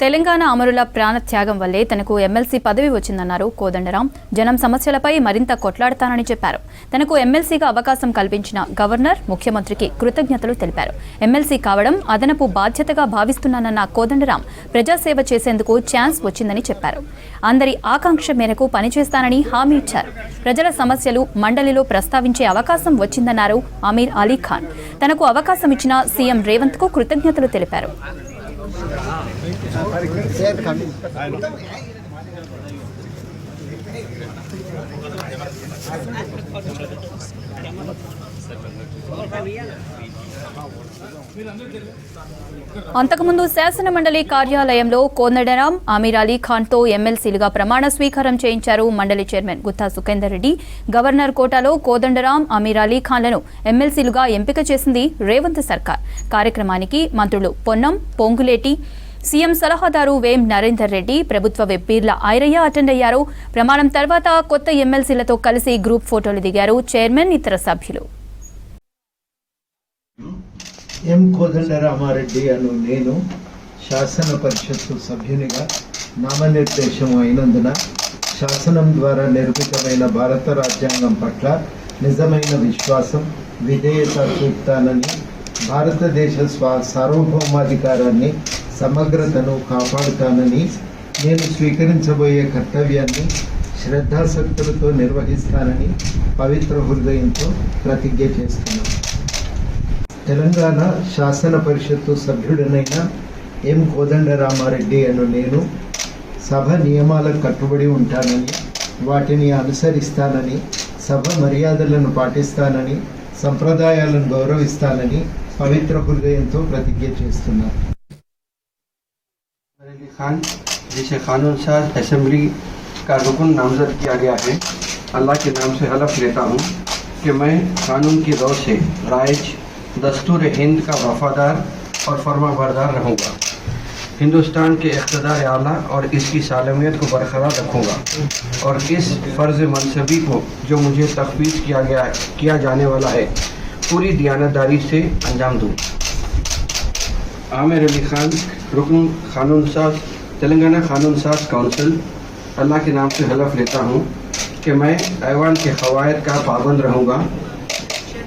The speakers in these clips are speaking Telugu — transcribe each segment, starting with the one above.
తెలంగాణ అమరుల ప్రాణత్యాగం వల్లే తనకు ఎమ్మెల్సీ పదవి వచ్చిందన్నారు కోదండరాం. జనం సమస్యలపై మరింత కొట్లాడతానని చెప్పారు. తనకు ఎమ్మెల్సీగా అవకాశం కల్పించిన గవర్నర్ ముఖ్యమంత్రికి కృతజ్ఞతలు తెలిపారు. ఎమ్మెల్సీ కావడం అదనపు బాధ్యతగా భావిస్తున్నానన్న కోదండరాం ప్రజాసేవ చేసేందుకు ఛాన్స్ వచ్చిందని చెప్పారు. అందరి ఆకాంక్ష మేరకు పనిచేస్తానని హామీ ఇచ్చారు. ప్రజల సమస్యలు మండలిలో ప్రస్తావించే అవకాశం వచ్చిందన్నారు అమీర్ అలీ ఖాన్. తనకు అవకాశం ఇచ్చిన సీఎం రేవంత్కు కృతజ్ఞతలు తెలిపారు. అంతకుముందు శాసనమండలి కార్యాలయంలో కోదండరాం అమీర్ అలీ ఖాన్తో ఎమ్మెల్సీలుగా ప్రమాణ స్వీకారం చేయించారు మండలి చైర్మన్ గుత్తా సుఖేందర్ రెడ్డి. గవర్నర్ కోటాలో కోదండరాం అమీర్ అలీ ఖాన్లను ఎమ్మెల్సీలుగా ఎంపిక చేసింది రేవంత్ సర్కార్. కార్యక్రమానికి మంత్రులు పొన్నం పొంగులేటి సీఎం సలహాదారు వేం నరేందర్ రెడ్డి ప్రభుత్వ వెబ్బీర్ల ఐరయ్య అటెండ్ అయ్యారు. ప్రమాణం తర్వాత కొత్త ఎమ్మెల్సీలతో కలిసి గ్రూప్ ఫోటోలు దిగారు చైర్మన్ ఇతర సభ్యులు. ఎం కోదండరామారెడ్డి అను నేను శాసన పరిషత్తు సభ్యునిగా నామనిర్దేశం అయినందున శాసనం ద్వారా నిర్మితమైన భారత రాజ్యాంగం పట్ల నిజమైన విశ్వాసం విధేయత చూపుతానని భారతదేశ స్వా సార్వభౌమాధికారాన్ని సమగ్రతను కాపాడుతానని నేను స్వీకరించబోయే కర్తవ్యాన్ని శ్రద్ధాశక్తులతో నిర్వహిస్తానని పవిత్ర హృదయంతో ప్రతిజ్ఞ చేస్తున్నాను. తెలంగాణ శాసన పరిషత్తు సభ్యుడనైన ఎం కోదండరామారెడ్డి అను నేను సభ నియమాలకు కట్టుబడి ఉంటానని వాటిని అనుసరిస్తానని సభ మర్యాదలను పాటిస్తానని సంప్రదాయాలను గౌరవిస్తానని పవిత్ర హృదయంతో ప్రతిజ్ఞ చేస్తున్నాను. अली खान जिसे कानून साज असम्बली का रुकन नामजद किया गया है। अल्लाह के नाम से हलफ लेता हूँ कि मैं कानून की दौर से राइज दस्तूर हिंद का वफादार और फर्मा बरदार रहूँगा। हिंदुस्तान के इकतदार आला और इसकी सालमियत को बरकरार रखूँगा और इस फ़र्ज़ मनसबी को जो मुझे तफवीज़ किया गया, किया जाने वाला है, पूरी दियानतदारी से अंजाम दूँ। आमिर अली खान रुकन कानून साज तेलंगाना कानून साज काउंसिल अल्लाह के नाम से हलफ लेता हूँ कि मैं ऐवान के कवायद का पाबंद रहूँगा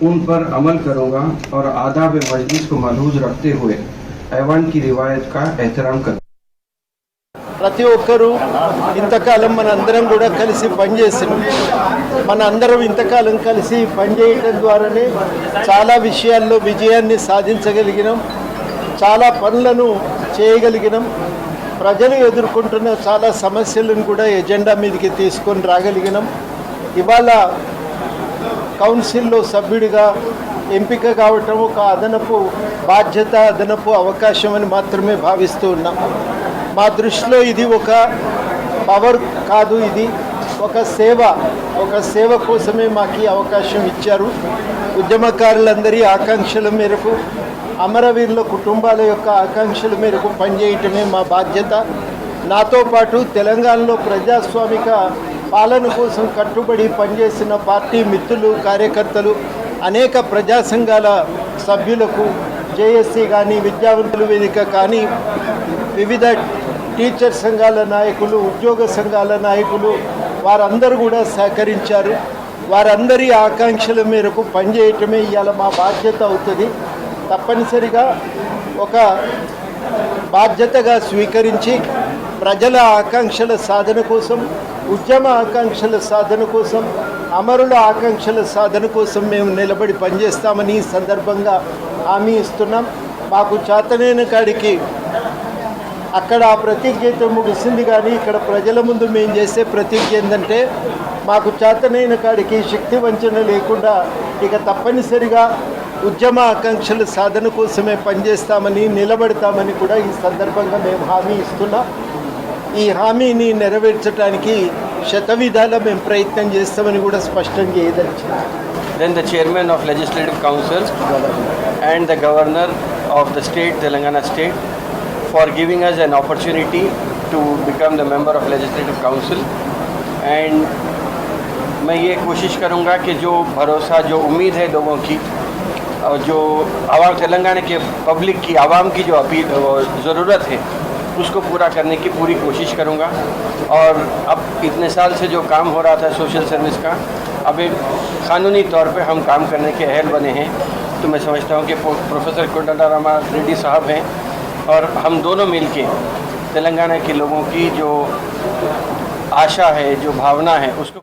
उन पर अमल करूँगा और आदाब मजलिस को मलहूज रखते हुए ऐवान की रिवायत का एहतराम करूँगा ప్రతి ఒక్కరూ ఇంతకాలం మన అందరం కూడా కలిసి పనిచేసినాం మన అందరం ఇంతకాలం కలిసి పనిచేయటం ద్వారానే చాలా విషయాల్లో విజయాన్ని సాధించగలిగినాం చాలా పనులను చేయగలిగినాం. ప్రజలు ఎదుర్కొంటున్న చాలా సమస్యలను కూడా ఎజెండా మీదకి తీసుకొని రాగలిగినాం. ఇవాళ కౌన్సిల్లో సభ్యుడిగా ఎంపిక కావటం ఒక అదనపు బాధ్యత అదనపు అవకాశం అని మాత్రమే భావిస్తూ ఉన్నాం. మా దృష్టిలో ఇది ఒక పవర్ కాదు ఇది ఒక సేవ. ఒక సేవ కోసమే మాకు అవకాశం ఇచ్చారు. ఉద్యమకారులందరి ఆకాంక్షల మేరకు అమరవీరుల కుటుంబాల యొక్క ఆకాంక్షల మేరకు పనిచేయటమే మా బాధ్యత. నాతో పాటు తెలంగాణలో ప్రజాస్వామిక పాలన కోసం కట్టుబడి పనిచేసిన పార్టీ మిత్రులు కార్యకర్తలు అనేక ప్రజా సంఘాల సభ్యులకు జేఎస్సీ కానీ విద్యావంతుల వేదిక కానీ వివిధ టీచర్ సంఘాల నాయకులు ఉద్యోగ సంఘాల నాయకులు వారందరూ కూడా సహకరించారు. వారందరి ఆకాంక్షల మేరకు పనిచేయటమే ఇవాళ మా బాధ్యత అవుతుంది. తప్పనిసరిగా ఒక బాధ్యతగా స్వీకరించి ప్రజల ఆకాంక్షల సాధన కోసం ఉద్యమ ఆకాంక్షల సాధన కోసం అమరుల ఆకాంక్షల సాధన కోసం మేము నిలబడి పనిచేస్తామని సందర్భంగా హామీ ఇస్తున్నాం. మాకు చేతనైన కాడికి అక్కడ ఆ ప్రతిజ్ఞ ముగిసింది కానీ ఇక్కడ ప్రజల ముందు మేము చేసే ప్రతిజ్ఞ ఏంటంటే మాకు చేతనైన కాడికి శక్తి వంచన లేకుండా ఇక తప్పనిసరిగా ఉద్యమ ఆకాంక్షల సాధన కోసమే పనిచేస్తామని నిలబడతామని కూడా ఈ సందర్భంగా మేము హామీ ఇస్తున్నాం ఈ హామీని నెరవేర్చడానికి శతవిధాల మేము ప్రయత్నం చేస్తామని కూడా స్పష్టం చేయదలిచాం Then the chairman of Legislative Council and the governor of the state, Telangana state, for giving us an opportunity to become the member of Legislative Council. And मैं ये कोशिश करूँगा कि जो भरोसा जो उम्मीद है लोगों की और जो आवाम तेलंगाना के पब्लिक की, आवाम की जो अपील ज़रूरत है, उसको पूरा करने की पूरी कोशिश करूँगा। और अब इतने साल से जो काम हो रहा था सोशल सर्विस का, अब एक कानूनी तौर पे हम काम करने के अहल बने हैं। तो मैं समझता हूँ कि प्रोफेसर प्रोफेसर रामा रेड्डी साहब हैं, और हम दोनों मिलके तेलंगाना के लोगों की जो आशा है, जो भावना है, उसको